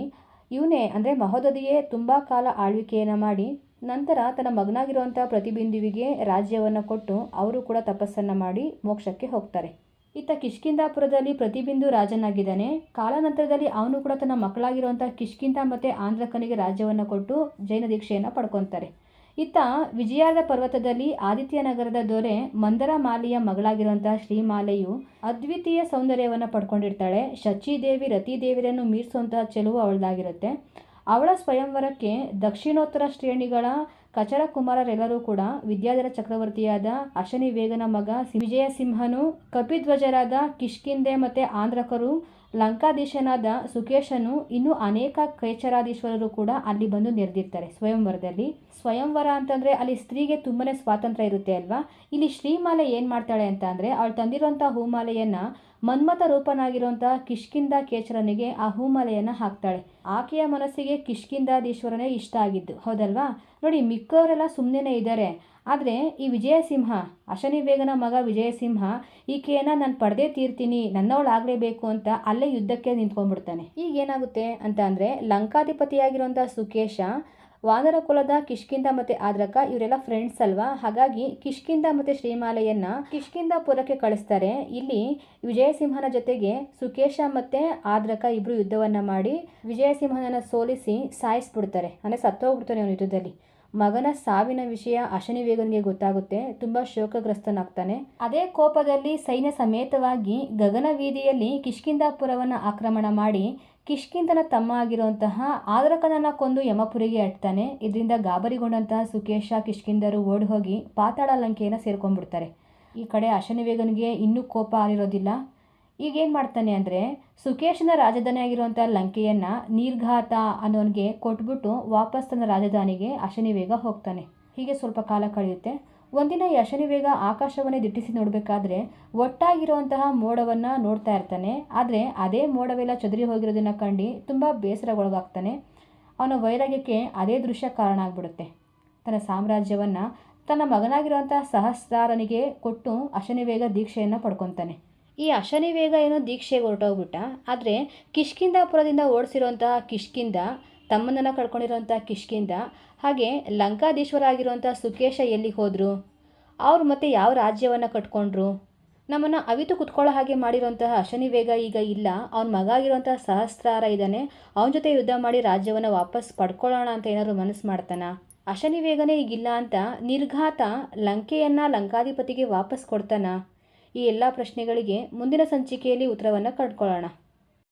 ಇವನೇ ಅಂದರೆ ಮಹೋದದಿಯೇ ತುಂಬ ಕಾಲ ಆಳ್ವಿಕೆಯನ್ನು ಮಾಡಿ, ನಂತರ ತನ್ನ ಮಗನಾಗಿರುವಂಥ ಪ್ರತಿಬಿಂದುವಿಗೆ ರಾಜ್ಯವನ್ನು ಕೊಟ್ಟು ಅವರು ಕೂಡ ತಪಸ್ಸನ್ನು ಮಾಡಿ ಮೋಕ್ಷಕ್ಕೆ ಹೋಗ್ತಾರೆ. ಈತ ಕಿಷ್ಕಿಂದಾಪುರದಲ್ಲಿ ಪ್ರತಿಬಿಂದು ರಾಜನಾಗಿದ್ದಾನೆ. ಕಾಲಾನಂತರದಲ್ಲಿ ಅವನು ಕೂಡ ತನ್ನ ಮಕ್ಕಳಾಗಿರುವಂಥ ಕಿಷ್ಕಿಂದ ಮತ್ತು ಆಂಧ್ರಕನಿಗೆ ರಾಜ್ಯವನ್ನು ಕೊಟ್ಟು ಜೈನ ದೀಕ್ಷೆಯನ್ನು ಪಡ್ಕೊತಾರೆ. ಇತ್ತ ವಿಜಯಾದ ಪರ್ವತದಲ್ಲಿ ಆದಿತ್ಯ ನಗರದ ದೊರೆ ಮಂದರ ಮಾಲೆಯ ಮಗಳಾಗಿರುವಂತಹ ಶ್ರೀಮಾಲೆಯು ಅದ್ವಿತೀಯ ಸೌಂದರ್ಯವನ್ನು ಪಡ್ಕೊಂಡಿರ್ತಾಳೆ. ಶಚಿದೇವಿ ರತಿದೇವಿಯರನ್ನು ಮೀರಿಸುವಂತಹ ಚೆಲುವು ಅವಳದಾಗಿರುತ್ತೆ. ಅವಳ ಸ್ವಯಂವರಕ್ಕೆ ದಕ್ಷಿಣೋತ್ತರ ಶ್ರೇಣಿಗಳ ಕಚರ ಕುಮಾರರೆಲ್ಲರೂ ಕೂಡ ವಿದ್ಯಾಧರ ಚಕ್ರವರ್ತಿಯಾದ ಅಶನಿ ವೇಗನ ಮಗ ವಿಜಯ ಸಿಂಹನು, ಕಪಿಧ್ವಜರಾದ ಕಿಷ್ಕಿಂದೆ ಮತ್ತು ಆಂಧ್ರಕರು, ಲಂಕಾಧೀಶನಾದ ಸುಕೇಶನು, ಇನ್ನು ಅನೇಕ ಕೈಚರಾಧೀಶ್ವರರು ಕೂಡ ಅಲ್ಲಿ ಬಂದು ನೆರೆದಿರ್ತಾರೆ ಸ್ವಯಂವರದಲ್ಲಿ. ಸ್ವಯಂವರ ಅಂತಂದರೆ ಅಲ್ಲಿ ಸ್ತ್ರೀಗೆ ತುಂಬನೇ ಸ್ವಾತಂತ್ರ್ಯ ಇರುತ್ತೆ ಅಲ್ವಾ? ಇಲ್ಲಿ ಶ್ರೀಮಾಲೆ ಏನು ಮಾಡ್ತಾಳೆ ಅಂತ ಅಂದರೆ, ಅವಳು ತಂದಿರುವಂಥ ಹೂಮಾಲೆಯನ್ನು ಮನ್ಮಥ ರೂಪನಾಗಿರುವಂತಹ ಕಿಷ್ಕಿಂದ ಕೇಚರನಿಗೆ ಆ ಹೂಮಾಲೆಯನ್ನು ಹಾಕ್ತಾಳೆ. ಆಕೆಯ ಮನಸ್ಸಿಗೆ ಕಿಷ್ಕಿಂದಾದೀಶ್ವರನೇ ಇಷ್ಟ ಆಗಿದ್ದು. ಹೌದಲ್ವಾ? ನೋಡಿ, ಮಿಕ್ಕವರೆಲ್ಲ ಸುಮ್ಮನೆ ಇದ್ದಾರೆ. ಆದರೆ ಈ ವಿಜಯಸಿಂಹ ಅಶನಿ ಬೇಗನ ಮಗ ವಿಜಯಸಿಂಹ, ಈಕೆಯನ್ನು ನಾನು ಪಡೆದೇ ತೀರ್ತೀನಿ, ನನ್ನವಳಾಗಲೇಬೇಕು ಅಂತ ಅಲ್ಲೇ ಯುದ್ಧಕ್ಕೆ ನಿಂತ್ಕೊಂಡ್ಬಿಡ್ತಾನೆ. ಈಗ ಏನಾಗುತ್ತೆ ಅಂತ ಅಂದರೆ ಲಂಕಾಧಿಪತಿಯಾಗಿರುವಂಥ ಸುಕೇಶ ವಾನರ ಕುಲದ ಕಿಷ್ಕಿಂದ ಮತ್ತು ಆದ್ರಕ ಇವರೆಲ್ಲ ಫ್ರೆಂಡ್ಸ್ ಅಲ್ವಾ? ಹಾಗಾಗಿ ಕಿಷ್ಕಿಂದ ಮತ್ತು ಶ್ರೀಮಾಲೆಯನ್ನು ಕಿಷ್ಕಿಂದಾಪುರಕ್ಕೆ ಕಳಿಸ್ತಾರೆ. ಇಲ್ಲಿ ವಿಜಯಸಿಂಹನ ಜೊತೆಗೆ ಸುಕೇಶ ಮತ್ತು ಆದ್ರಕ ಇಬ್ರು ಯುದ್ಧವನ್ನ ಮಾಡಿ ವಿಜಯಸಿಂಹನನ್ನ ಸೋಲಿಸಿ ಸಾಯಿಸ್ಬಿಡ್ತಾರೆ. ಅಂದರೆ ಸತ್ತೋಗ್ಬಿಡ್ತಾನೆ ಅವನ ಯುದ್ಧದಲ್ಲಿ. ಮಗನ ಸಾವಿನ ವಿಷಯ ಅಶನಿ ವೇಗನಿಗೆ ಗೊತ್ತಾಗುತ್ತೆ. ತುಂಬಾ ಶೋಕಗ್ರಸ್ತನಾಗ್ತಾನೆ. ಅದೇ ಕೋಪದಲ್ಲಿ ಸೈನ್ಯ ಸಮೇತವಾಗಿ ಗಗನ ವೀದಿಯಲ್ಲಿ ಕಿಷ್ಕಿಂದಾಪುರವನ್ನು ಆಕ್ರಮಣ ಮಾಡಿ ಕಿಷ್ಕಿಂದನ ತಮ್ಮ ಆಗಿರುವಂತಹ ಆದರಕನನ್ನ ಕೊಂದು ಯಮಪುರಿಗೆ ಅಟ್ತಾನೆ. ಇದರಿಂದ ಗಾಬರಿಗೊಂಡಂತಹ ಸುಕೇಶ ಕಿಷ್ಕಿಂದರು ಓಡಿ ಹೋಗಿ ಪಾತಾಳ ಲಂಕೆಯನ್ನು ಸೇರ್ಕೊಂಡ್ಬಿಡ್ತಾರೆ. ಈ ಕಡೆ ಅಶನಿವೇಗನಿಗೆ ಇನ್ನೂ ಕೋಪ ಆಗಿರೋದಿಲ್ಲ ಈಗ ಏನು ಮಾಡ್ತಾನೆ ಅಂದರೆ, ಸುಕೇಶನ ರಾಜಧಾನಿ ಆಗಿರುವಂಥ ಲಂಕೆಯನ್ನು ನೀರ್ಘಾತ ಅನ್ನೋನಿಗೆ ಕೊಟ್ಬಿಟ್ಟು ವಾಪಸ್ ತನ್ನ ರಾಜಧಾನಿಗೆ ಅಶನಿವೇಗ ಹೋಗ್ತಾನೆ. ಹೀಗೆ ಸ್ವಲ್ಪ ಕಾಲ ಕಳೆಯುತ್ತೆ. ಒಂದಿನ ಈ ಅಶನಿವೇಗ ಆಕಾಶವನ್ನೇ ದಿಟ್ಟಿಸಿ ನೋಡಬೇಕಾದ್ರೆ ಒಟ್ಟಾಗಿರುವಂತಹ ಮೋಡವನ್ನು ನೋಡ್ತಾ ಇರ್ತಾನೆ. ಆದರೆ ಅದೇ ಮೋಡವೆಲ್ಲ ಚದುರಿ ಹೋಗಿರೋದನ್ನ ಕಂಡು ತುಂಬ ಬೇಸರಗೊಳಗಾಗ್ತಾನೆ. ಅವನ ವೈರಾಗ್ಯಕ್ಕೆ ಅದೇ ದೃಶ್ಯ ಕಾರಣ ಆಗಿಬಿಡುತ್ತೆ. ತನ್ನ ಸಾಮ್ರಾಜ್ಯವನ್ನು ತನ್ನ ಮಗನಾಗಿರುವಂಥ ಸಹಸ್ರಾರನಿಗೆ ಕೊಟ್ಟು ಅಶನಿವೇಗ ದೀಕ್ಷೆಯನ್ನು ಪಡ್ಕೊತಾನೆ. ಈ ಅಶನಿವೇಗ ಏನೋ ದೀಕ್ಷೆಗೆ ಹೊರಟೋಗ್ಬಿಟ್ಟ. ಆದರೆ ಕಿಷ್ಕಿಂದಾಪುರದಿಂದ ಓಡಿಸಿರುವಂತಹ ಕಿಷ್ಕಿಂದ ತಮ್ಮನನ್ನು ಕಳ್ಕೊಂಡಿರೋಂಥ ಕಿಷ್ಕಿಂದ, ಹಾಗೆ ಲಂಕಾಧೀಶ್ವರ ಆಗಿರುವಂಥ ಸುಕೇಶ ಎಲ್ಲಿಗೆ ಹೋದರು? ಅವ್ರು ಮತ್ತೆ ಯಾವ ರಾಜ್ಯವನ್ನು ಕಟ್ಕೊಂಡ್ರು? ನಮ್ಮನ್ನು ಅವಿತು ಕುತ್ಕೊಳ್ಳೋ ಹಾಗೆ ಮಾಡಿರೋಂತಹ ಅಶನಿವೇಗ ಈಗ ಇಲ್ಲ. ಅವನ ಮಗ ಆಗಿರುವಂತಹ ಸಹಸ್ರಾರ ಇದ್ದಾನೆ ಅವನ ಜೊತೆ ಯುದ್ಧ ಮಾಡಿ ರಾಜ್ಯವನ್ನು ವಾಪಸ್ ಪಡ್ಕೊಳ್ಳೋಣ ಅಂತ ಏನಾದ್ರು ಮನಸ್ಸು ಮಾಡ್ತಾನ? ಅಶನಿವೇಗನೇ ಈಗಿಲ್ಲ ಅಂತ ನಿರ್ಘಾತ ಲಂಕೆಯನ್ನು ಲಂಕಾಧಿಪತಿಗೆ ವಾಪಸ್ ಕೊಡ್ತಾನ? ಈ ಎಲ್ಲ ಪ್ರಶ್ನೆಗಳಿಗೆ ಮುಂದಿನ ಸಂಚಿಕೆಯಲ್ಲಿ ಉತ್ತರವನ್ನು ಕಂಡುಕೊಳ್ಳೋಣ.